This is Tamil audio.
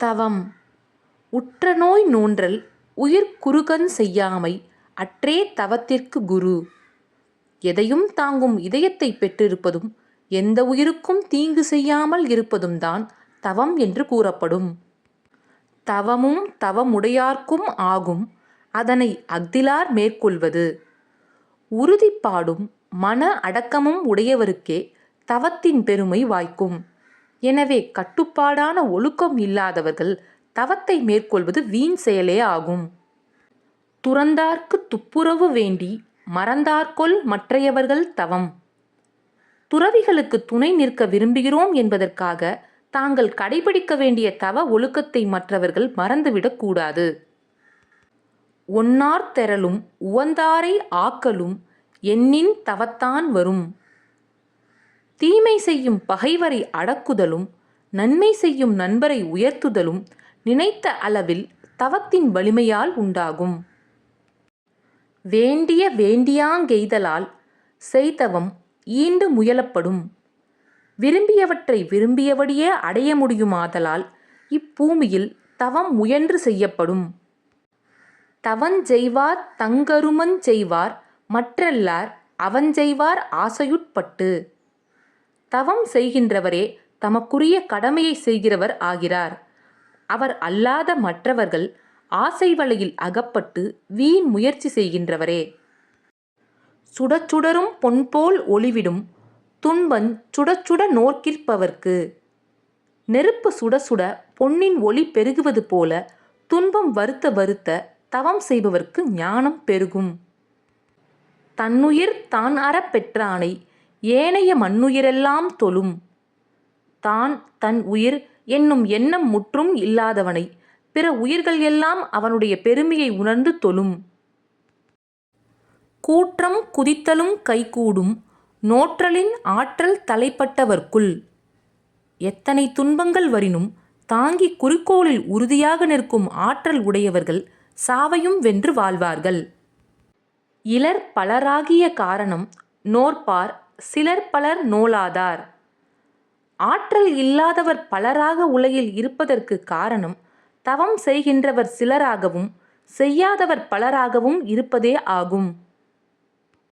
தவம் உற்ற நோய் நோன்றல் உயிர் குறுகன் செய்யாமை அற்றே தவத்திற்கு குரு. எதையும் தாங்கும் இதயத்தைப் பெற்றிருப்பதும் எந்த உயிருக்கும் தீங்கு செய்யாமல் இருப்பதும்தான் தவம் என்று கூறப்படும். தவமும் தவமுடையார்க்கும் ஆகும் அதனை அஃதிலார் மேற்கொள்வது. உறுதிப்பாடும் மன அடக்கமும் உடையவருக்கே தவத்தின் பெருமை வாய்க்கும். எனவே கட்டுப்பாடான ஒழுக்கம் இல்லாதவர்கள் தவத்தை மேற்கொள்வது வீண் செயலே ஆகும். துறந்தார்க்குத் துப்புரவு வேண்டி மறந்தார்கொல் மற்றையவர்கள் தவம். துறவிகளுக்குத் துணை நிற்க விரும்புகிறோம் என்பதற்காக தாங்கள் கடைபிடிக்க வேண்டிய தவ ஒழுக்கத்தை மற்றவர்கள் மறந்துவிடக்கூடாது ஒன்னார் ஒன்னார்த் உவந்தாரை ஆக்கலும் எண்ணின் தவத்தான் வரும். தீமை செய்யும் பகைவரை அடக்குதலும் நன்மை செய்யும் நண்பரை உயர்த்துதலும் நினைத்த அளவில் தவத்தின் வலிமையால் உண்டாகும். வேண்டிய வேண்டியாங்கெய்தலால் செய்தவம் ஈண்டு முயலப்படும். விரும்பியவற்றை விரும்பியபடியே அடைய முடியுமாதலால் இப்பூமியில் தவம் முயன்று செய்யப்படும். தவஞ்செய்வார் தங்கருமஞ் செய்வார் மற்றெல்லார் அவஞ்செய்வார் ஆசையுட்பட்டு. தவம் செய்கின்றவரே தமக்குரிய கடமையை செய்கிறவர் ஆகிறார். அவர் அல்லாத மற்றவர்கள் ஆசை வலையில் அகப்பட்டு வீண் முயற்சி செய்கின்றவரே. சுடச்சுடரும் பொன்போல் ஒளிவிடும் துன்பஞ் சுடச்சுட நோக்கிற்பவர்க்கு. நெருப்பு சுட சுட பொன்னின் ஒளி பெருகுவது போல துன்பம் வருத்த வருத்த தவம் செய்பவர்க்கு ஞானம் பெருகும். தன்னுயிர் தான் அறப் பெற்றானை ஏனைய மன்னுயிரெல்லாம் தொழும். தான் தன் உயிர் என்னும் எண்ணம் முற்றும் இல்லாதவனை பிற உயிர்கள் எல்லாம் அவனுடைய பெருமையை உணர்ந்து தொழும். கூற்றம் குதித்தலும் கைகூடும் நோற்றலின் ஆற்றல் தலைப்பட்டவர்க்குள் எத்தனை துன்பங்கள் வரினும் தாங்கிக் குறிக்கோளில் உறுதியாக நிற்கும் ஆற்றல் உடையவர்கள் சாவையும் வென்று வாழ்வார்கள். இலர் பலராகிய காரணம் நோற்பார் சிலர் பலர் நோலாதார். ஆற்றல் இல்லாதவர் பலராக உலகில் இருப்பதற்குக் காரணம் தவம் செய்கின்றவர் சிலராகவும் செய்யாதவர் பலராகவும் இருப்பதே ஆகும்.